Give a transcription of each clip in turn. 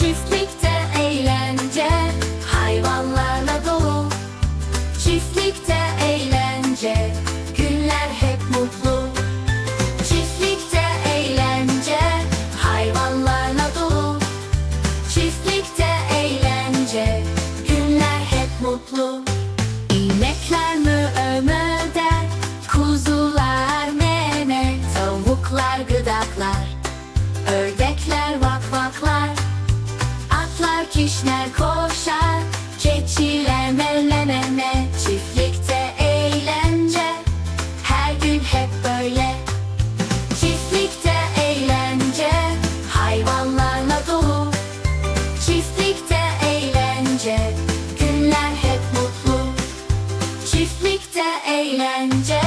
Çiftlikte eğlence hayvanlarla dolu. Çiftlikte eğlence günler hep mutlu. Çiftlikte eğlence hayvanlarla dolu. Çiftlikte eğlence günler hep mutlu. İnekler mi ömür der kuzular meme Tavuklar gıdaklar. Ördekler vakvaklar kişner koşar Keçiler mellememe Çiftlikte eğlence Her gün hep böyle. Çiftlikte eğlence Hayvanlarla dolu. Çiftlikte eğlence Günler hep mutlu. Çiftlikte eğlence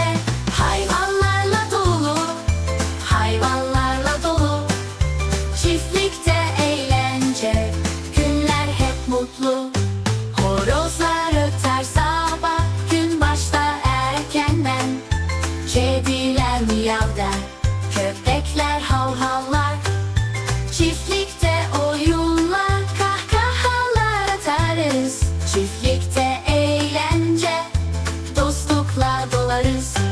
Horozlar öter sabah gün başta erkenden. Kediler miyav der köpekler havhallar. Çiftlikte oyunlar kahkahalar atarız. Çiftlikte eğlence dostlukla dolarız.